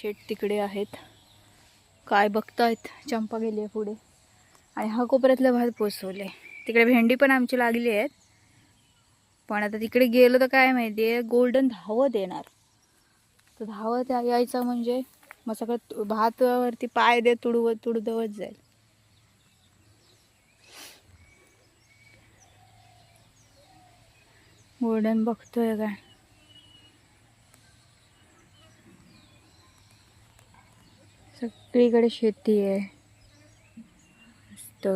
शेट तिकडे आहेत. काय बघतायत? चंपा गेली आहे पुढे. आणि हा कोपऱ्यातलं भात पोचवले तिकडे भेंडी पण आमची लागली आहेत. पण आता तिकडे गेलो तर काय माहिती आहे गोल्डन धावत येणार तर धावत या- यायचं म्हणजे मग सगळं भातवरती भातावरती पाय दे तुडवत तुडदवत जाईल. गोल्डन बघतोय काय? सगळीकडे शेती आहे. मस्त.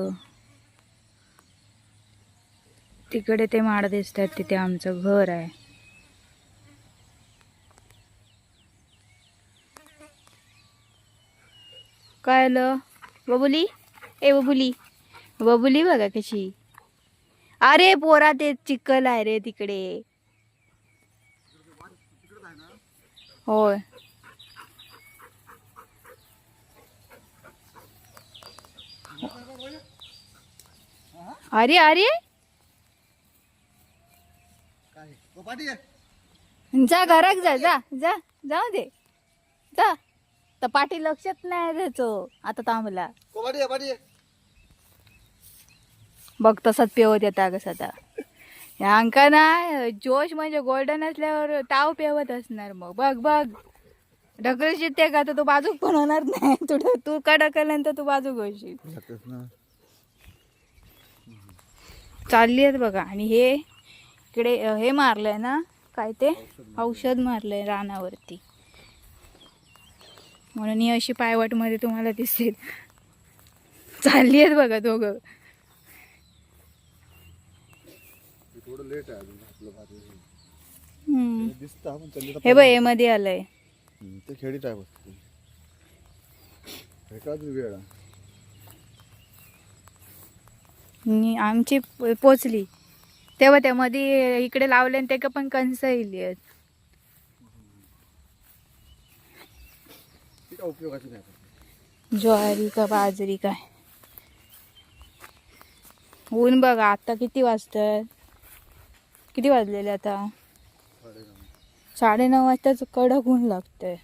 तिकडे ते माड दिसतात तिथे आमचं घर आहे. काय आलं? बबुली? ए बबुली. बबुली बघा कशी. अरे पोरा ते चिखल आहे रे तिकडे. होय. अरे अरे जा घराक जा जा जा जाऊ दे. जा. तर पाठी लक्षात नाही त्याचं आता थांबला. बघ तसाच पेवत येता कसं आता ह्या अंका ना जोश म्हणजे गोल्डन असल्यावर ताव पेवत असणार मग. बघ बघ. ढकलशील का? तर तू बाजूक पण होणार नाही. तू तू का ढकलल्यानंतर तू बाजूक होशील चालली आहेत बघा. आणि हे इकडे हे मारलंय ना? काय ते? औषध मारलंय रानावरती. म्हणून ही अशी पायवाटमध्ये तुम्हाला दिसेल. चालली आहेत बघा दोघं. दिसतं हे बघ हे मध्ये आलंय. ते खेडीत आहे बघ. एकाच वेळ. आणि आमची प- पोचली. तेव्हा त्या मध्ये इकडे लावले आणि ते पण कंस येईल आहेत. ती काय उपयोगाची नाही पण. ज्वारी का बाजरी काय? ऊन बघा आता किती वाजतात? किती वाजलेले आता? साडेनऊ. साडेनऊ वाजताच कडक ऊन लागतंय.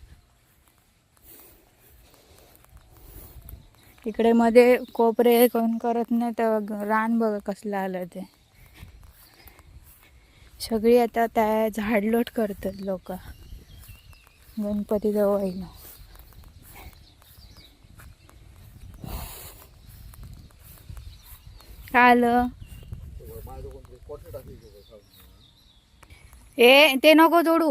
इकडे मध्ये कोपरे कोण करत नाही तर रान बघा कसलं आलं ते. सगळी आता त्या झाडलोट करतात लोक. गणपती जवळ येईल काय आलं माझं कोणतरी कोठे टाकली की बघ, खाऊन. ए ते नको जोडू.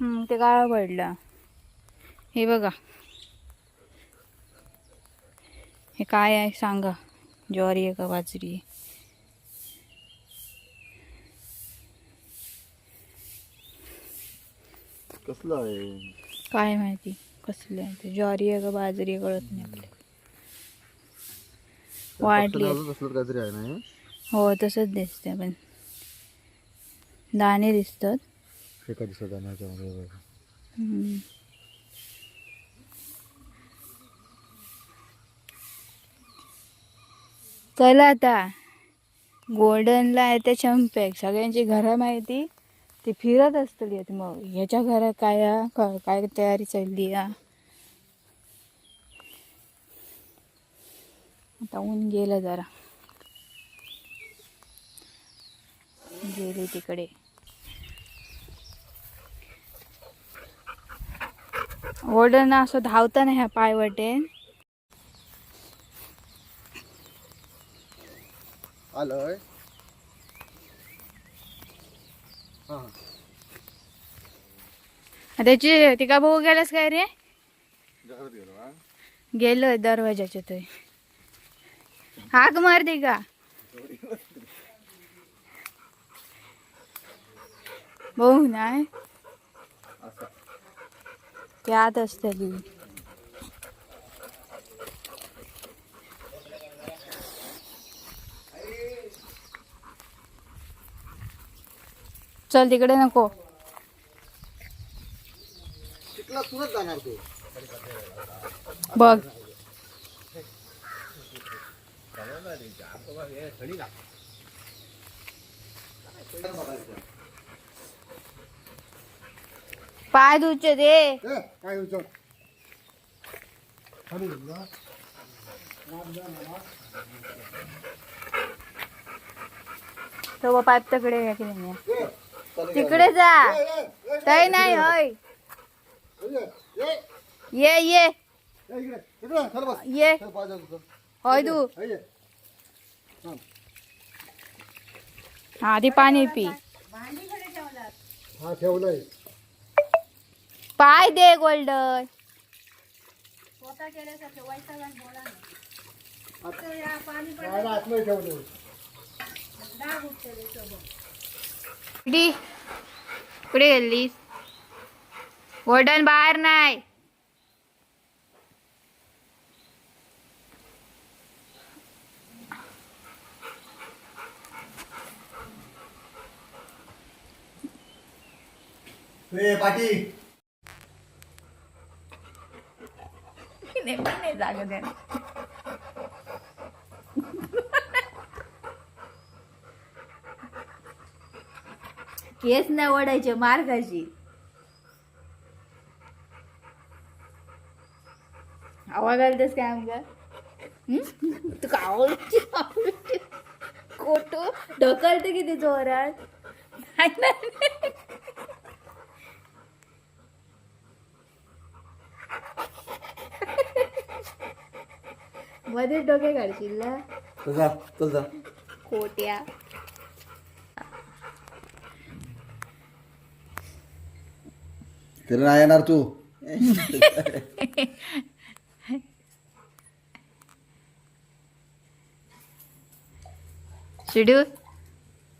हम्म, ते काळा पडला. हे बघा. हे काय आहे सांगा. ज्वारी आहे का बाजरी आहे? कसलं आहे? काय माहिती? कसले आहे ते? ज्वारी आहे का बाजरी आहे कळत नाही आपल्याला. वाढली काहीतरी आहे ना हे? हो तसंच दिसतंय पण. दाणे दिसतात. एका दिवसात. हम्म. चला आता. गोल्डनला आहे त्या चंपॅक. सगळ्यांची घरं माहिती. ती फिरत असतली आहेत मग. ह्याच्या घरात काय? का- काय तयारी चालली आहे? आता ऊन गेलं जरा. गेले तिकडे. गोल्डन असं धावताना ह्या पायवटेन. आलंय. त्याची ती का बघू गेलास काय रे? गेलोय दरवाजाच्या तो हाक मार दे का बघू नाही त्यात असतली चल तिकडे नको. बघ. पाय धुचे दे. ए, काय विचार खाली घेतला तो पाईप तकडे या की नाही. ए, चालेल. तिकडे जा. ए, ए, ए, काही नाही होय. ए, ए, ये ये. ए, इकडे. इकडे चल बस. ये. चल पाय तुझं होय तू ए, ये. हा ती पाणी पी. हा ठेवलंय. पाय दे गोल्डन? आतमध्ये डी. कुठे गेलीस? गोल्डन बाहेर नाही. ए पाटी नेमकी नाही जागा द्या केस नाही ओढायचे मार आवा आवाज घालतेस काय आमका तू कावळची कोटो ढकलते किती जोरात. नाही, नाही, नाही. मध्ये डोके काढशील ना? चल जा खोट्या. तरी नाही येणार तू. शिडू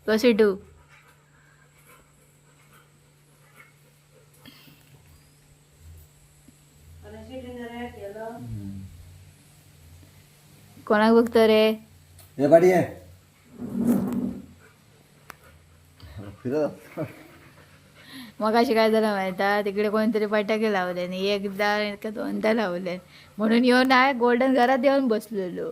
go शिडू? कोणाक बघतो रे? हे फिरत. मग अशी काय झालं माहिती? तिकडे कोणतरी फटाके लावले आणि एकदा का दोनदा लावले. म्हणून येऊन आहे गोल्डन घरात येऊन बसलेलो.